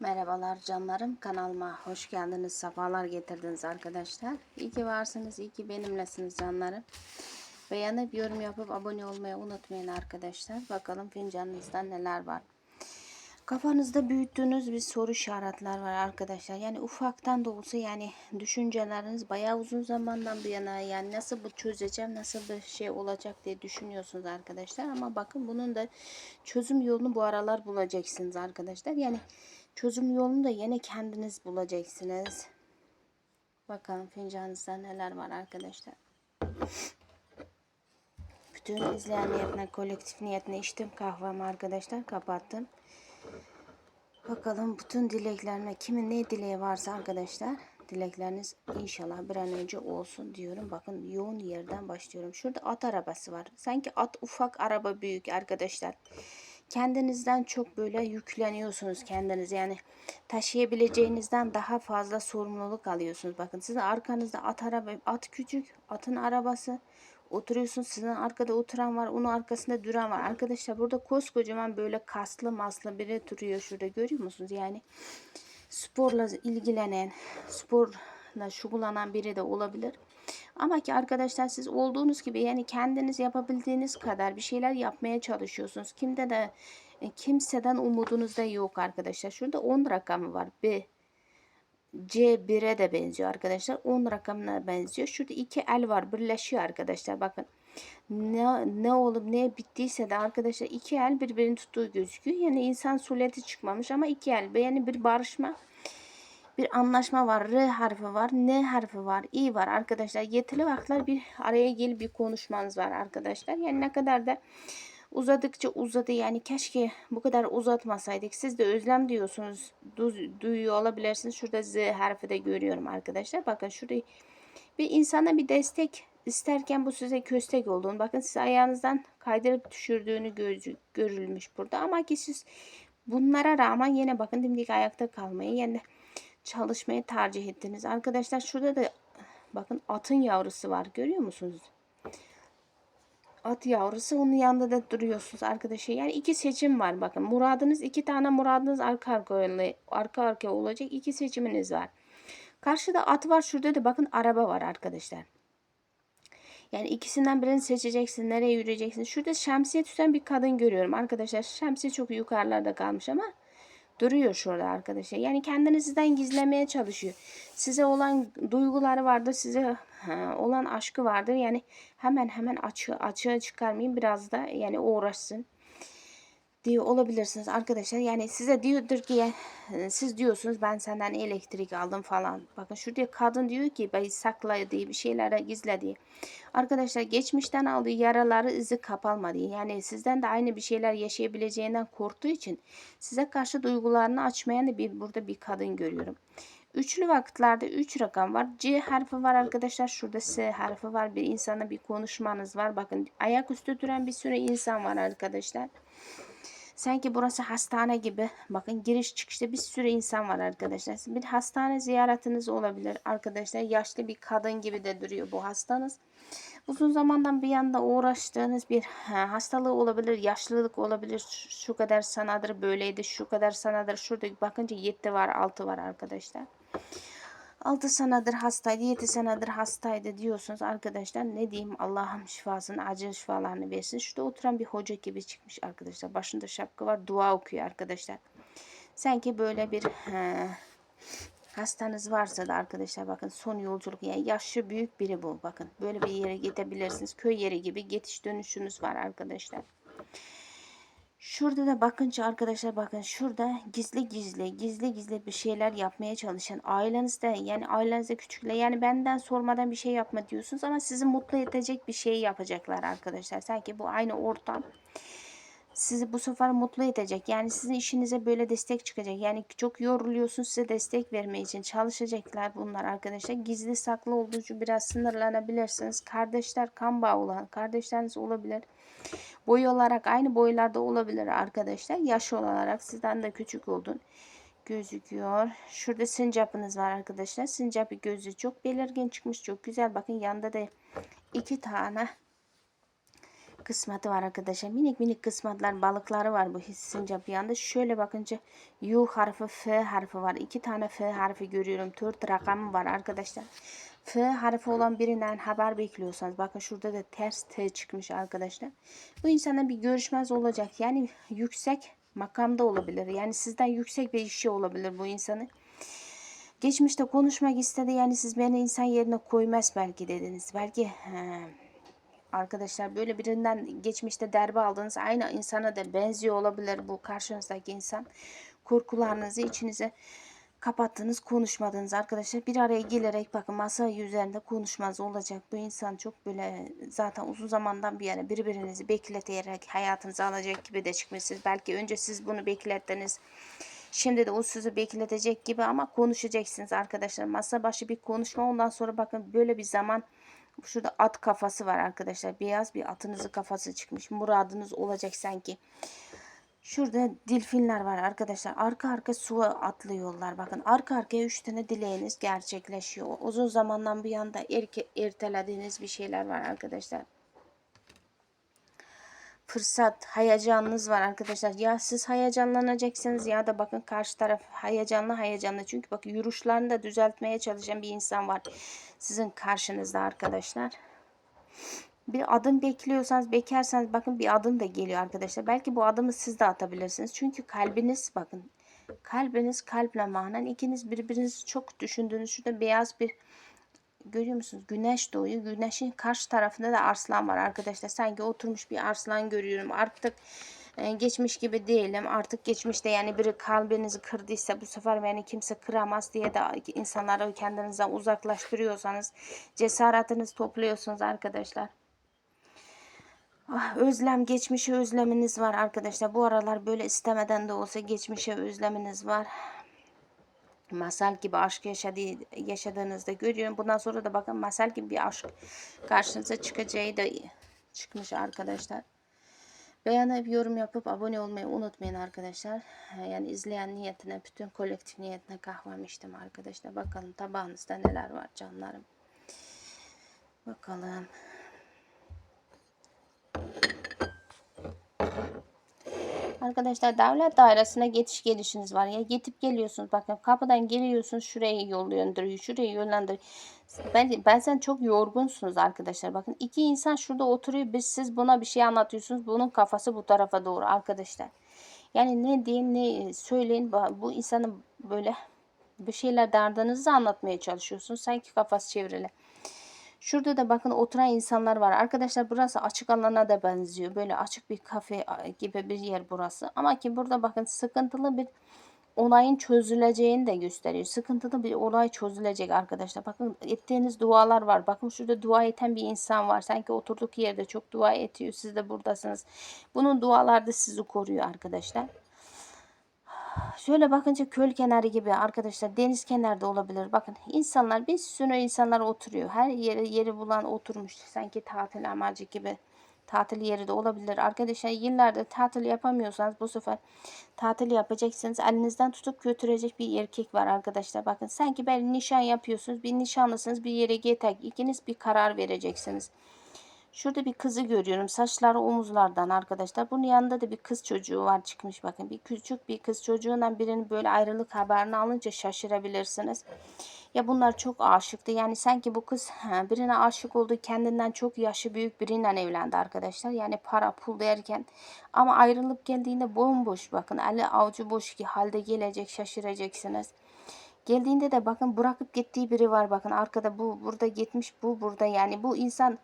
Merhabalar canlarım kanalıma hoş geldiniz sefalar getirdiniz arkadaşlar. İyi ki varsınız iyi ki benimlesiniz canlarım. Beğenip yorum yapıp abone olmayı unutmayın arkadaşlar. Bakalım fincanınızda neler var. Kafanızda büyüttüğünüz bir soru işaretler var arkadaşlar. Yani ufaktan da olsa yani düşünceleriniz bayağı uzun zamandan bir yana yani nasıl bu çözeceğim nasıl bir şey olacak diye düşünüyorsunuz arkadaşlar. Ama bakın bunun da çözüm yolunu bu aralar bulacaksınız arkadaşlar. Yani Çözüm yolunu da yine kendiniz bulacaksınız. Bakalım fincanınızda neler var arkadaşlar. Bütün izleyen niyetine, kolektif niyetine içtim kahvemi arkadaşlar. Kapattım. Bakalım bütün dileklerine kimin ne dileği varsa arkadaşlar dilekleriniz inşallah bir an önce olsun diyorum. Bakın yoğun yerden başlıyorum. Şurada at arabası var. Sanki at ufak araba büyük arkadaşlar kendinizden çok böyle yükleniyorsunuz kendiniz yani taşıyabileceğinizden daha fazla sorumluluk alıyorsunuz. Bakın sizin arkanızda at araba at küçük atın arabası oturuyorsunuz sizin arkada oturan var onun arkasında duran var. Arkadaşlar burada koskocaman böyle kaslı maslı biri duruyor şurada görüyor musunuz? Yani sporla ilgilenen sporla şugulanan biri de olabilir. Ama ki arkadaşlar siz olduğunuz gibi yani kendiniz yapabildiğiniz kadar bir şeyler yapmaya çalışıyorsunuz. Kimde de e, kimseden umudunuz da yok arkadaşlar. Şurada 10 rakamı var. B C1'e de benziyor arkadaşlar. 10 rakamına benziyor. Şurada iki el var. Birleşiyor arkadaşlar. Bakın. Ne, ne olup ne bittiyse de arkadaşlar iki el birbirini tuttuğu gözüküyor. Yani insan sureti çıkmamış ama iki el. Yani bir barışma bir anlaşma var. R harfi var. N harfi var. I var arkadaşlar. Yetili vakitler bir araya gelip bir konuşmanız var arkadaşlar. Yani ne kadar da uzadıkça uzadı. Yani keşke bu kadar uzatmasaydık. Siz de özlem diyorsunuz. Du duyuyor olabilirsiniz. Şurada Z harfi de görüyorum arkadaşlar. Bakın şurada bir insana bir destek isterken bu size köstek olduğunu. Bakın siz ayağınızdan kaydırıp düşürdüğünü görülmüş burada. Ama ki siz bunlara rağmen yine bakın dimdik ayakta kalmayı yani çalışmayı tercih ettiniz. Arkadaşlar şurada da bakın atın yavrusu var. Görüyor musunuz? At yavrusu onun yanında da duruyorsunuz arkadaşlar. Yani iki seçim var bakın. Muradınız iki tane muradınız arka arkaya, arka arkaya olacak. iki seçiminiz var. Karşıda at var. Şurada da bakın araba var arkadaşlar. Yani ikisinden birini seçeceksin. Nereye yürüyeceksin? Şurada şemsiye tutan bir kadın görüyorum. Arkadaşlar şemsiye çok yukarılarda kalmış ama duruyor şurada arkadaşlar. Yani kendinizden gizlemeye çalışıyor. Size olan duyguları vardır. Size olan aşkı vardır. Yani hemen hemen açığa, açığa çıkarmayın. Biraz da yani uğraşsın diyor olabilirsiniz arkadaşlar. Yani size diyordur ki e, siz diyorsunuz ben senden elektrik aldım falan. Bakın şurada kadın diyor ki ben sakla diye bir şeylere gizle diye. Arkadaşlar geçmişten aldığı yaraları izi kapalmadı. Yani sizden de aynı bir şeyler yaşayabileceğinden korktuğu için size karşı duygularını açmayan bir burada bir kadın görüyorum. Üçlü vakitlerde 3 üç rakam var. C harfi var arkadaşlar. Şurada S harfi var. Bir insana bir konuşmanız var. Bakın ayaküstü duran bir sürü insan var arkadaşlar. Sanki burası hastane gibi. Bakın giriş çıkışta bir sürü insan var arkadaşlar. Bir hastane ziyaretiniz olabilir arkadaşlar. Yaşlı bir kadın gibi de duruyor bu hastanız. Uzun zamandan bir yanda uğraştığınız bir hastalığı olabilir, yaşlılık olabilir. Şu kadar sanadır böyleydi, şu kadar sanadır. Şurada bakınca 7 var, 6 var arkadaşlar. 6 senedir hastaydı, 7 senedir hastaydı diyorsunuz arkadaşlar. Ne diyeyim Allah'ım şifasını, acil şifalarını versin. Şurada oturan bir hoca gibi çıkmış arkadaşlar. Başında şapka var, dua okuyor arkadaşlar. Sanki böyle bir he, hastanız varsa da arkadaşlar bakın son yolculuk yani yaşlı büyük biri bu. Bakın böyle bir yere gidebilirsiniz. Köy yeri gibi geçiş dönüşünüz var arkadaşlar. Şurada da bakınca arkadaşlar bakın şurada gizli gizli gizli gizli bir şeyler yapmaya çalışan ailenizde yani ailenizde küçükle yani benden sormadan bir şey yapma diyorsunuz ama sizi mutlu edecek bir şey yapacaklar arkadaşlar. Sanki bu aynı ortam sizi bu sefer mutlu edecek. Yani sizin işinize böyle destek çıkacak. Yani çok yoruluyorsunuz size destek vermek için çalışacaklar bunlar arkadaşlar. Gizli saklı olduğu için biraz sınırlanabilirsiniz. Kardeşler kan bağı olan kardeşleriniz olabilir. Boy olarak aynı boylarda olabilir arkadaşlar. Yaş olarak sizden de küçük oldun gözüküyor. Şurada sincapınız var arkadaşlar. Sincapı gözü çok belirgin çıkmış. Çok güzel. Bakın yanında da iki tane kısmeti var arkadaşlar. Minik minik kısmetler balıkları var bu sincap yanda. Şöyle bakınca U harfi F harfi var. İki tane F harfi görüyorum. Dört rakamı var arkadaşlar. F harfi olan birinden haber bekliyorsanız bakın şurada da ters T çıkmış arkadaşlar. Bu insana bir görüşmez olacak. Yani yüksek makamda olabilir. Yani sizden yüksek bir işi olabilir bu insanın. Geçmişte konuşmak istedi. Yani siz beni insan yerine koymaz belki dediniz. Belki he, arkadaşlar böyle birinden geçmişte derbe aldığınız aynı insana da benziyor olabilir bu karşınızdaki insan. Korkularınızı içinize kapattınız, konuşmadınız arkadaşlar. Bir araya gelerek bakın masa üzerinde konuşmaz olacak. Bu insan çok böyle zaten uzun zamandan bir yana birbirinizi bekleterek hayatınıza alacak gibi de çıkmışsınız. Belki önce siz bunu beklettiniz. Şimdi de o sizi bekletecek gibi ama konuşacaksınız arkadaşlar. Masa başı bir konuşma ondan sonra bakın böyle bir zaman Şurada at kafası var arkadaşlar. Beyaz bir atınızın kafası çıkmış. Muradınız olacak sanki. Şurada dilfinler var arkadaşlar. Arka arka suya atlıyorlar. Bakın arka arkaya 3 tane dileğiniz gerçekleşiyor. Uzun zamandan bir yanda erke, ertelediğiniz bir şeyler var arkadaşlar. Fırsat, hayacanınız var arkadaşlar. Ya siz hayacanlanacaksınız ya da bakın karşı taraf hayacanlı hayacanlı. Çünkü bak yürüyüşlerini de düzeltmeye çalışan bir insan var. Sizin karşınızda arkadaşlar. Bir adım bekliyorsanız, bekarsanız bakın bir adım da geliyor arkadaşlar. Belki bu adımı siz de atabilirsiniz. Çünkü kalbiniz bakın. Kalbiniz kalple manen. ikiniz birbirinizi çok düşündüğünüz şurada beyaz bir görüyor musunuz? Güneş doğuyor. Güneşin karşı tarafında da arslan var arkadaşlar. Sanki oturmuş bir arslan görüyorum. Artık e, geçmiş gibi değilim. Artık geçmişte yani biri kalbinizi kırdıysa bu sefer beni kimse kıramaz diye de insanları kendinizden uzaklaştırıyorsanız cesaretinizi topluyorsunuz arkadaşlar. Ah, özlem, geçmişe özleminiz var arkadaşlar. Bu aralar böyle istemeden de olsa geçmişe özleminiz var. Masal gibi aşk yaşadığı, yaşadığınızda görüyorum. Bundan sonra da bakın masal gibi bir aşk karşınıza çıkacağı da çıkmış arkadaşlar. Beğenip yorum yapıp abone olmayı unutmayın arkadaşlar. Yani izleyen niyetine, bütün kolektif niyetine kahvem içtim arkadaşlar. Bakalım tabağınızda neler var canlarım. Bakalım. Arkadaşlar devlet dairesine geçiş gelişiniz var. Ya gidip geliyorsunuz. Bakın kapıdan geliyorsunuz. Şuraya yol yöndürüyor. Şuraya yönlendiriyor. Ben, ben çok yorgunsunuz arkadaşlar. Bakın iki insan şurada oturuyor. Biz siz buna bir şey anlatıyorsunuz. Bunun kafası bu tarafa doğru arkadaşlar. Yani ne deyin ne söyleyin. Bu insanın böyle bir şeyler derdinizi anlatmaya çalışıyorsunuz. Sanki kafası çevrili. Şurada da bakın oturan insanlar var. Arkadaşlar burası açık alana da benziyor. Böyle açık bir kafe gibi bir yer burası. Ama ki burada bakın sıkıntılı bir olayın çözüleceğini de gösteriyor. Sıkıntılı bir olay çözülecek arkadaşlar. Bakın ettiğiniz dualar var. Bakın şurada dua eten bir insan var. Sanki oturduk yerde çok dua ediyor. Siz de buradasınız. Bunun duaları da sizi koruyor arkadaşlar. Şöyle bakınca köl kenarı gibi arkadaşlar deniz kenarda olabilir. Bakın insanlar bir sürü insanlar oturuyor. Her yere yeri bulan oturmuş. Sanki tatil amacı gibi tatil yeri de olabilir. Arkadaşlar yıllardır tatil yapamıyorsanız bu sefer tatil yapacaksınız. Elinizden tutup götürecek bir erkek var arkadaşlar. Bakın sanki ben nişan yapıyorsunuz. Bir nişanlısınız bir yere getek. İkiniz bir karar vereceksiniz. Şurada bir kızı görüyorum. Saçları omuzlardan arkadaşlar. Bunun yanında da bir kız çocuğu var çıkmış bakın. Bir küçük bir kız çocuğundan birinin böyle ayrılık haberini alınca şaşırabilirsiniz. Ya bunlar çok aşıktı. Yani sanki bu kız birine aşık oldu. Kendinden çok yaşı büyük biriyle evlendi arkadaşlar. Yani para pul derken ama ayrılıp geldiğinde bomboş bakın. Ali avucu boş ki halde gelecek şaşıracaksınız. Geldiğinde de bakın bırakıp gittiği biri var bakın arkada bu burada gitmiş bu burada yani bu insan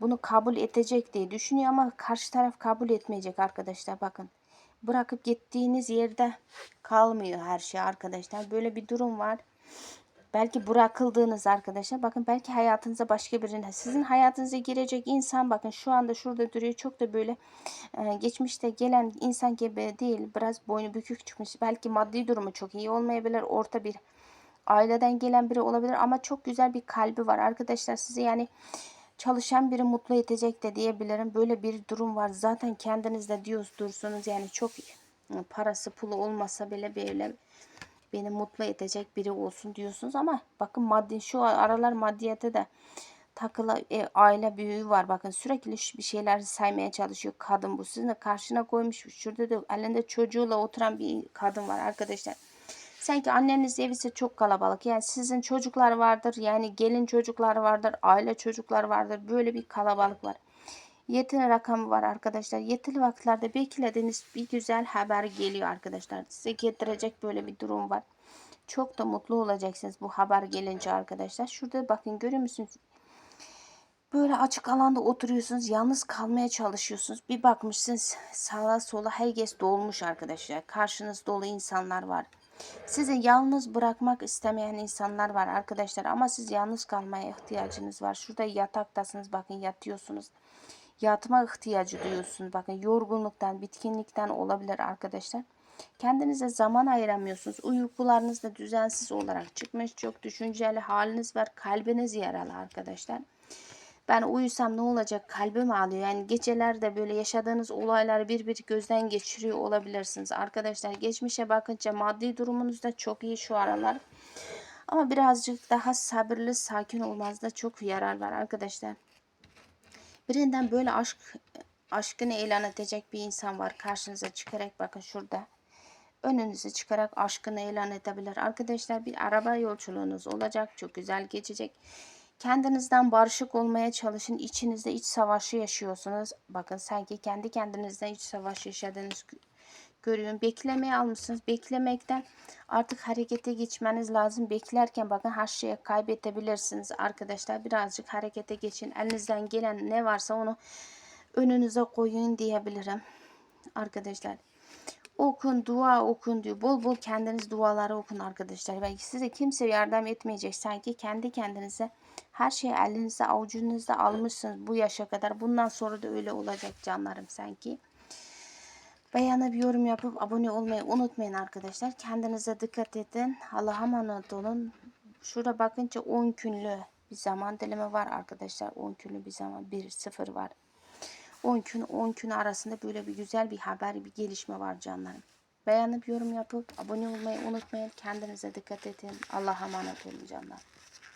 bunu kabul edecek diye düşünüyor ama karşı taraf kabul etmeyecek arkadaşlar bakın. Bırakıp gittiğiniz yerde kalmıyor her şey arkadaşlar. Böyle bir durum var. Belki bırakıldığınız arkadaşlar bakın belki hayatınıza başka birine sizin hayatınıza girecek insan bakın şu anda şurada duruyor çok da böyle e, geçmişte gelen insan gibi değil biraz boynu bükük çıkmış belki maddi durumu çok iyi olmayabilir orta bir aileden gelen biri olabilir ama çok güzel bir kalbi var arkadaşlar size yani çalışan biri mutlu edecek de diyebilirim. Böyle bir durum var. Zaten kendinizde diyoruz dursunuz. Yani çok parası pulu olmasa bile böyle beni mutlu edecek biri olsun diyorsunuz ama bakın maddi şu aralar maddiyete de takılı e, aile büyüğü var. Bakın sürekli bir şeyler saymaya çalışıyor kadın bu. Sizin de karşına koymuş. Şurada da elinde çocuğuyla oturan bir kadın var arkadaşlar. Sanki anneniz evi ise çok kalabalık. Yani sizin çocuklar vardır. Yani gelin çocuklar vardır. Aile çocuklar vardır. Böyle bir kalabalık var. Yetili rakamı var arkadaşlar. Yetili vakitlerde beklediğiniz bir güzel haber geliyor arkadaşlar. Size getirecek böyle bir durum var. Çok da mutlu olacaksınız bu haber gelince arkadaşlar. Şurada bakın görüyor musunuz? Böyle açık alanda oturuyorsunuz. Yalnız kalmaya çalışıyorsunuz. Bir bakmışsınız sağa sola herkes dolmuş arkadaşlar. Karşınız dolu insanlar var. Sizi yalnız bırakmak istemeyen insanlar var arkadaşlar. Ama siz yalnız kalmaya ihtiyacınız var. Şurada yataktasınız. Bakın yatıyorsunuz. Yatma ihtiyacı duyuyorsunuz. Bakın yorgunluktan, bitkinlikten olabilir arkadaşlar. Kendinize zaman ayıramıyorsunuz. Uykularınız da düzensiz olarak çıkmış. Çok düşünceli haliniz var. Kalbiniz yaralı arkadaşlar. Ben uyusam ne olacak kalbim ağlıyor. Yani gecelerde böyle yaşadığınız olayları bir bir gözden geçiriyor olabilirsiniz. Arkadaşlar geçmişe bakınca maddi durumunuz da çok iyi şu aralar. Ama birazcık daha sabırlı sakin olmanızda çok yarar var arkadaşlar. Birinden böyle aşk aşkını ilan edecek bir insan var karşınıza çıkarak bakın şurada. Önünüze çıkarak aşkını ilan edebilir. Arkadaşlar bir araba yolculuğunuz olacak. Çok güzel geçecek. Kendinizden barışık olmaya çalışın. İçinizde iç savaşı yaşıyorsunuz. Bakın sanki kendi kendinizden iç savaş yaşadığınız görüyorum. Beklemeye almışsınız. Beklemekten artık harekete geçmeniz lazım. Beklerken bakın her şeyi kaybedebilirsiniz arkadaşlar. Birazcık harekete geçin. Elinizden gelen ne varsa onu önünüze koyun diyebilirim. Arkadaşlar okun, dua okun diyor. Bol bol kendiniz duaları okun arkadaşlar. Ve size kimse yardım etmeyecek. Sanki kendi kendinize her şeyi elinizde avucunuzda almışsınız bu yaşa kadar. Bundan sonra da öyle olacak canlarım sanki. Beğenip yorum yapıp abone olmayı unutmayın arkadaşlar. Kendinize dikkat edin. Allah'a emanet olun. Şurada bakınca 10 günlü bir zaman dilimi var arkadaşlar. 10 günlü bir zaman 1-0 var. 10 gün 10 gün arasında böyle bir güzel bir haber bir gelişme var canlarım. Beğenip yorum yapıp abone olmayı unutmayın. Kendinize dikkat edin. Allah'a emanet olun canlar.